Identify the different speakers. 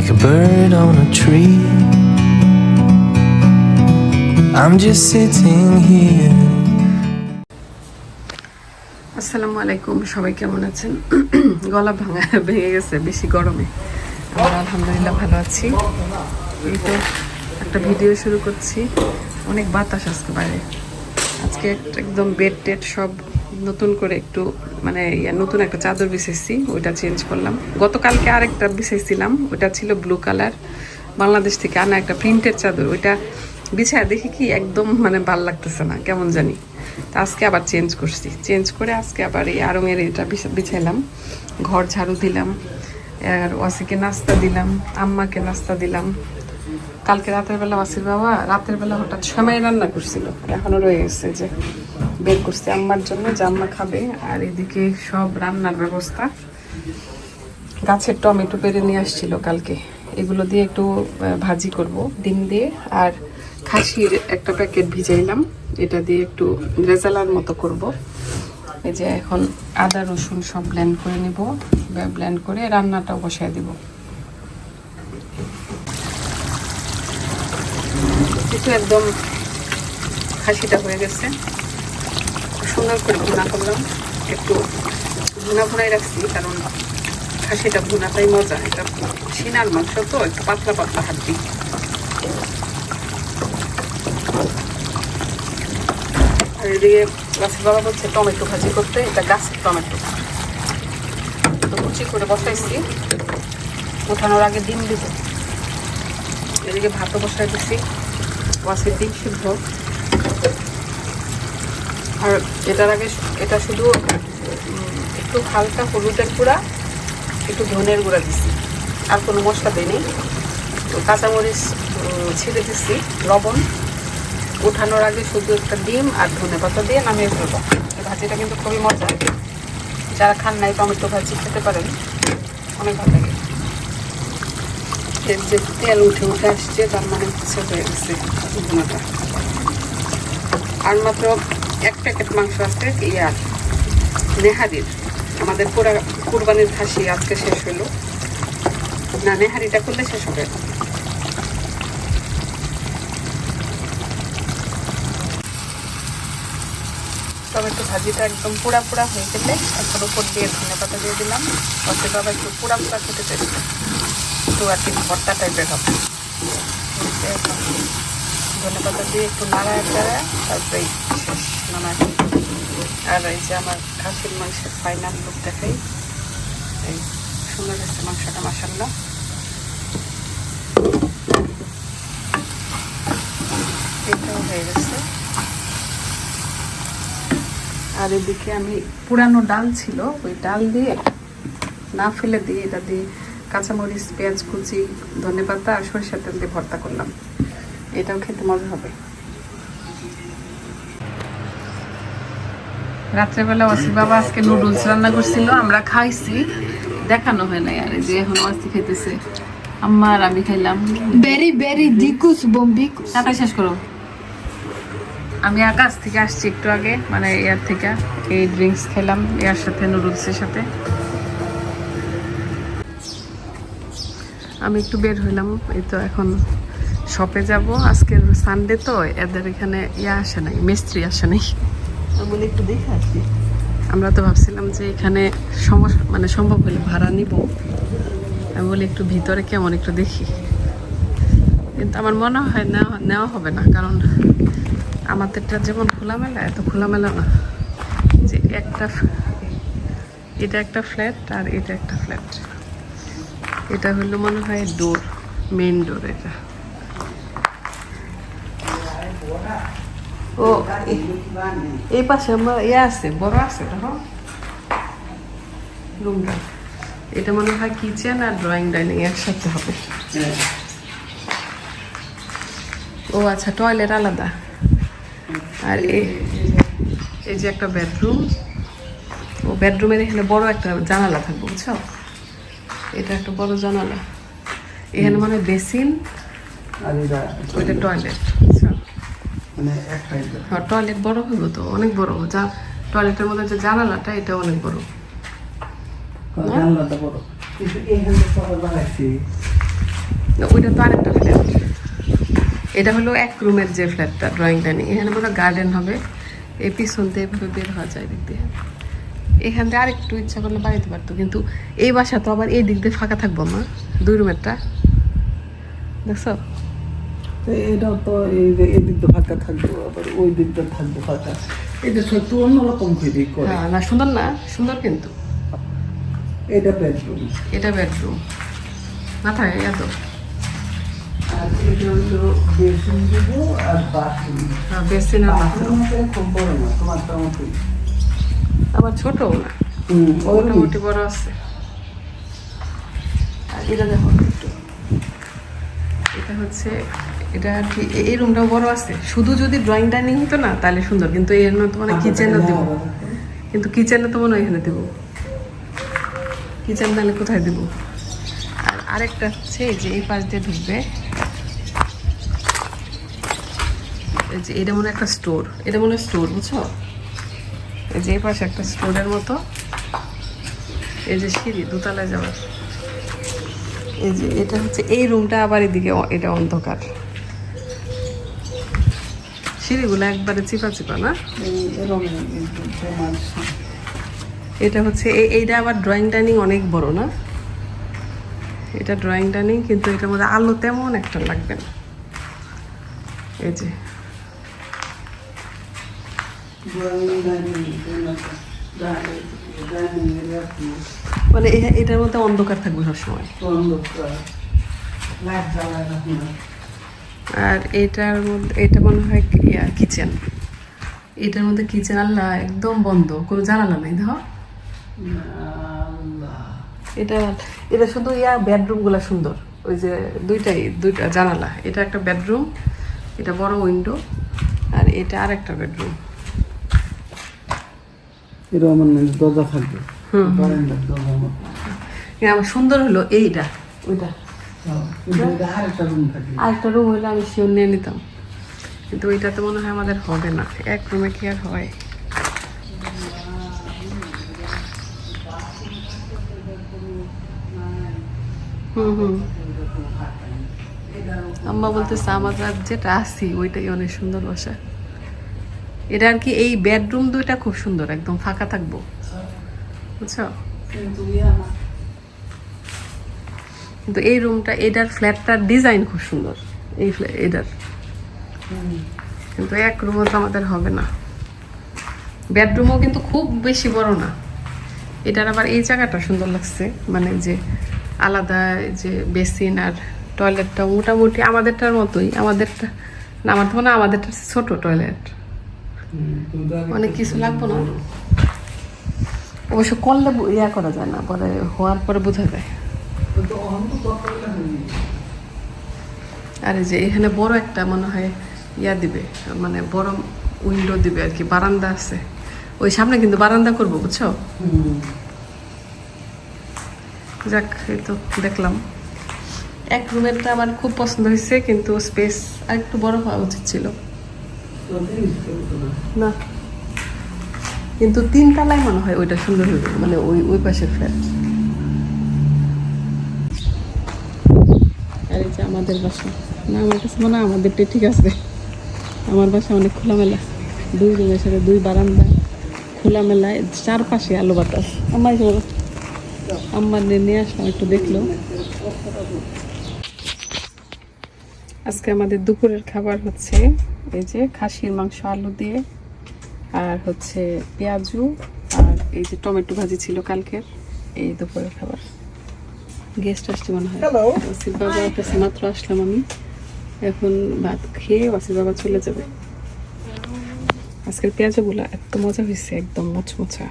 Speaker 1: like a bird on a tree. I'm just sitting here.
Speaker 2: আসসালামু আলাইকুম, সবাই কেমন আছেন? গলা ভাঙা ভেঙে গেছে, বেশি গরমে। আমরা আলহামদুলিল্লাহ ভালো আছি। এই তো একটা ভিডিও শুরু করছি। অনেক বাতাস আজকে বাইরে। আজকে একদম বেড টেড সব নতুন করে একটু মানে নতুন একটা চাদর বিছাইছি, ওইটা চেঞ্জ করলাম। গতকালকে আরেকটা বিছাইছিলাম, ওইটা ছিল ব্লু কালার বাংলাদেশ থেকে আনা একটা প্রিন্টের চাদর, ওইটা বিছায় দেখি কি একদম মানে ভালো লাগতেছে না, কেমন জানি। তা আজকে আবার চেঞ্জ করছি। চেঞ্জ করে আজকে আবার এই আরঙের এটা বিছাইলাম। ঘর ঝাড়ু দিলাম, আর ওয়াসিকে নাস্তা দিলাম, আম্মাকে নাস্তা দিলাম। কালকে রাতের বেলা ওয়াসির বাবা, রাতের বেলা হঠাৎ সময় রান্না করছিল এখনও রয়ে গেছে যে বের করছি আম্মার জন্য, যে আম্মা খাবে। আর এদিকে সব রান্নার ব্যবস্থা। গাছের টমেটো পেরে নিয়ে আসছিল কালকে। এগুলো দিয়ে একটু ভাজি করব। ডিম দিয়ে আর খাসির একটা প্যাকেট ভিজাইলাম। এটা দিয়ে একটু রেজালার মতো করব। এই যে এখন আদা, রসুন সব ব্লেন্ড করে নেব। ব্লেন্ড করে রান্নাটাও বসায় দিব। একদম খাসিটা হয়ে গেছে। সুন্দর করে ভুনা করলাম। একটু ভুনা ভুনাই রাখছি, কারণ খাসিটা ভুনাটাই মজা, এটা সিনার মাংস তো, একটু পাতলা পাতলা হাড্ডি। আর এদিকে গাছের বাবা হচ্ছে টমেটো ভাজি করতে, এটা গাছের টমেটো। তো কুচি করে বসাইছি, ওঠানোর আগে ডিম দিব। এদিকে ভাতও বসাই দিছি ওয়াসির ডিম সিদ্ধ। আর এটার আগে এটা শুধু একটু হালকা হলুদের গুঁড়া, একটু ধনের গুঁড়া দিছি। আর কোনো মশলা দিইনি। কাঁচামরিচ ছিঁড়ে দিছি, লবণ। উঠানোর আগে শুধু একটা ডিম আর ধনে পাতা দিয়ে নামিয়ে ফেলব। এই ভাজিটা কিন্তু খুবই মজা যারা খান নাই টমেটো ভাজি, খেতে পারেন। অনেক ভালো লাগে। এর যে তেল উঠে উঠে আসছে, তার মানে হচ্ছে হয়ে গেছে আর মাত্র এক প্যাকেট মাংস আছে ইয়ার নেহারির আমাদের পুরা কুরবানির খাসি আজকে শেষ হলো না নেহারিটা করলে শেষ হবে। টমেটো ভাজিটা একদম পুরা পুরা হয়ে গেলে এখন উপর দিয়ে ধনে পাতা দিয়ে দিলাম। তাতে বাবা একটু পুরা পুরা খেতে চাইছে। একটু আর কি ভর্তা টাইপের হবে। ধনে পাতা দিয়ে একটু নাড়ায় টাড়ায় তারপরে নামায়। আর এই যে আমার খাসির মাংসের ফাইনাল লুক দেখাই। এই সুন্দর হয়েছে মাংসটা মাসাল্লাহ এটাও হয়ে গেছে। আর এদিকে আমি পুরানো ডাল ছিল, ওই ডাল দিয়ে না ফেলে দিয়ে এটা দিয়ে কাঁচামরিচ, পেঁয়াজ কুচি ধনে পাতা আর সরিষার তেল দিয়ে ভর্তা করলাম। এটাও খেতে মজা হবে। রাত্রেবেলা ওয়াসি বাবা আজকে নুডলস রান্না করছিল আমরা খাইছি দেখানো হয় নাই আর যে এখন ওয়াসি খাইতেছে। আম্মা আর আমি খাইলাম।
Speaker 3: Very, very dicus bombicus.
Speaker 2: তাড়াতাড়ি শেষ করো। আমি আকাশ থেকে আসছি একটু আগে মানে এয়ার থেকে এই ড্রিঙ্কস খেলাম এয়ার সাথে নুডলসের সাথে। আমি একটু বের হইলাম এই তো এখন শপে যাব আজকের সানডে তো এদের এখানে ইয়া আসে নাই মিস্ত্রি আসে নাই। আমি বলি একটু দেখে আসি। আমরা তো ভাবছিলাম যে এখানে সমস্যা মানে সম্ভব হলে ভাড়া নিব। আমি বলি একটু ভিতরে কেমন একটু দেখি। কিন্তু আমার মনে হয় নেওয়া নেওয়া হবে না কারণ আমাদেরটা যেমন খোলামেলা এত খোলামেলা না। যে একটা এটা একটা ফ্ল্যাট আর এটা একটা ফ্ল্যাট। এটা হলো মনে হয় ডোর মেন ডোর এটা। ও এই পাশে আমার ইয়ে আছে বড় আছে দেখো রুমটা। এটা মনে হয় কিচেন আর ড্রয়িং ডাইনিং একসাথে হবে। ও আচ্ছা টয়লেট আলাদা। আর এই এই যে একটা বেডরুম ও বেডরুমের এখানে বড় একটা জানালা থাকবে বুঝছ? এটা একটা বড় জানালা। এখানে মানে বেসিন
Speaker 4: আর
Speaker 2: ওইটা টয়লেট
Speaker 4: মানে এক সাইডে
Speaker 2: হ্যাঁ টয়লেট বড় হইব তো অনেক বড়। যা টয়লেটের মধ্যে যে জানালাটা এটা অনেক বড়।
Speaker 4: জানলাটা বড়। কিন্তু এখানে শহর বানাইছি।
Speaker 2: ওইটা তো আরেকটা ফ্ল্যাট এটা হলো এক রুমের যে ফ্ল্যাটটা ড্রয়িং ডাইনিং এখানে মনে গার্ডেন হবে। এই পিছন দিয়ে এভাবে বের হওয়া যায় দিক দিয়ে। এখান থেকে আরেকটু ইচ্ছা করলে বাড়িতে পারতো কিন্তু এই বাসা তো আবার এই দিক দিয়ে ফাঁকা থাকব মা দুই রুমেরটা। দেখছ?
Speaker 4: তো এটাও তো এই যে এই দিকটা ফাঁকা থাকবে আবার ওই দিকটা থাকবে ফাঁকা। এটা একটু অন্যরকম করে করে।
Speaker 2: হ্যাঁ না সুন্দর না সুন্দর কিন্তু।
Speaker 4: এটা বেডরুম
Speaker 2: এটা বেডরুম এত
Speaker 4: না তোমারটা মতোই
Speaker 2: আবার ছোটও না। মোটামুটি বড় আছে। আর এটা দেখো একটু। এটা হচ্ছে এটা আর কি এই রুমটাও বড় আছে? শুধু যদি ড্রয়িং ডাইনিং হতো না তাহলে সুন্দর। কিন্তু এর মধ্যে মানে কিচেনও দিব। কিন্তু কিচেনে তো মনে হয় এখানে দিব। কিচেন তাহলে কোথায় দিব? আর আরেকটা হচ্ছে যে এই পাশ দিয়ে ঢুকবে। এই যে এটা মনে একটা স্টোর এটা মনে হয় স্টোর বুঝছ? এই যে এই পাশে একটা স্টোরের মতো। এই যে সিঁড়ি দোতলায় যাওয়ার। এই যে এটা হচ্ছে এই রুমটা আবার এদিকে এটা অন্ধকার। সিঁড়িগুলো একবারে চিপা চিপা না? এটা হচ্ছে এই- এইটা আবার ড্রয়িং ডাইনিং অনেক বড় না? এটা ড্রয়িং ডাইনিং কিন্তু এটার মধ্যে আলো তেমন একটা লাগবে না। এই যে। মানে এটার মধ্যে অন্ধকার থাকবে সবসময়।
Speaker 4: অন্ধকার। লাইট জ্বালায়
Speaker 2: আর এটার মধ্যে এটা মনে হয় ইয়া কিচেন। এটার মধ্যে কিচেন আল্লাহ একদম বন্ধ কোনো জানালা নেই
Speaker 4: আল্লাহ।
Speaker 2: এটা এটা শুধু ইয়া বেডরুমগুলো সুন্দর। ওই যে দুইটাই দুইটা জানালা। এটা একটা বেডরুম এটা বড় উইন্ডো আর এটা আর একটা বেডরুম
Speaker 4: দরজা থাকবে। দরজার
Speaker 2: আমার সুন্দর হলো এইটা ওইটা।
Speaker 4: আরেকটা রুম
Speaker 2: হইলে আমি শিওর নিয়ে নিতাম। কিন্তু ওইটাতে মনে হয় আমাদের হবে না। এক রুমে কি আর হয়? হুম হুম। আম্মা বলতেছে আমরা যেটা আছি ওইটাই অনেক সুন্দর বাসা। এটা আর কি এই বেডরুম দুইটা খুব সুন্দর একদম ফাঁকা থাকব। বুঝছ?
Speaker 4: কিন্তু
Speaker 2: এই রুমটা, এটার ফ্ল্যাটটার ডিজাইন খুব সুন্দর। এই এটার। কিন্তু এক রুমও তো আমাদের হবে না। বেডরুমও কিন্তু খুব বেশি বড় না। এটার আবার এই জায়গাটা সুন্দর লাগছে। মানে যে আলাদা যে বেসিন আর টয়লেটটা মোটামুটি আমাদেরটার মতোই। আমাদেরটা না, আমার তো মনে আমাদেরটা ছোট টয়লেট অনেক কিছু লাগবো না। অবশ্য করলে ইয়া করা যায় না, পরে হওয়ার পরে বোঝা যায়। আর যে এখানে বড় একটা মনে হয় ইয়া দিবে মানে বড় উইন্ডো দিবে আর কি, বারান্দা আছে। ওই সামনে কিন্তু বারান্দা করব, বুঝছ? যাক, এই তো দেখলাম। এক রুমেরটা আমার খুব পছন্দ হয়েছে, কিন্তু স্পেস আর একটু বড় হওয়া উচিত ছিল। না। কিন্তু তিন তলায় মনে হয় ওইটা সুন্দর হইবে মানে ওই ওই পাশের ফ্ল্যাট। আমাদের বাসা। না, আমার কাছে মনে হয় আমাদেরটা ঠিক আছে। আমার বাসা অনেক খোলামেলা। দুই রুমের সাথে দুই বারান্দা খোলামেলায় চারপাশে আলো বাতাস। আমার আমার নিয়ে আসলাম, একটু দেখল। আজকে আমাদের দুপুরের খাবার হচ্ছে এই যে খাসির মাংস, আলু দিয়ে, আর হচ্ছে পেঁয়াজু, আর এই যে টমেটো ভাজি ছিল কালকের। এই দুপুরের খাবার। গেস্ট আসছে মনে হয়. ওসির বাবার কাছে মাত্র আসলাম আমি। এখন ভাত খেয়ে ওসির বাবা চলে যাবে। আজকের পেঁয়াজগুলো এত মজা হয়েছে একদম মোচমোচা।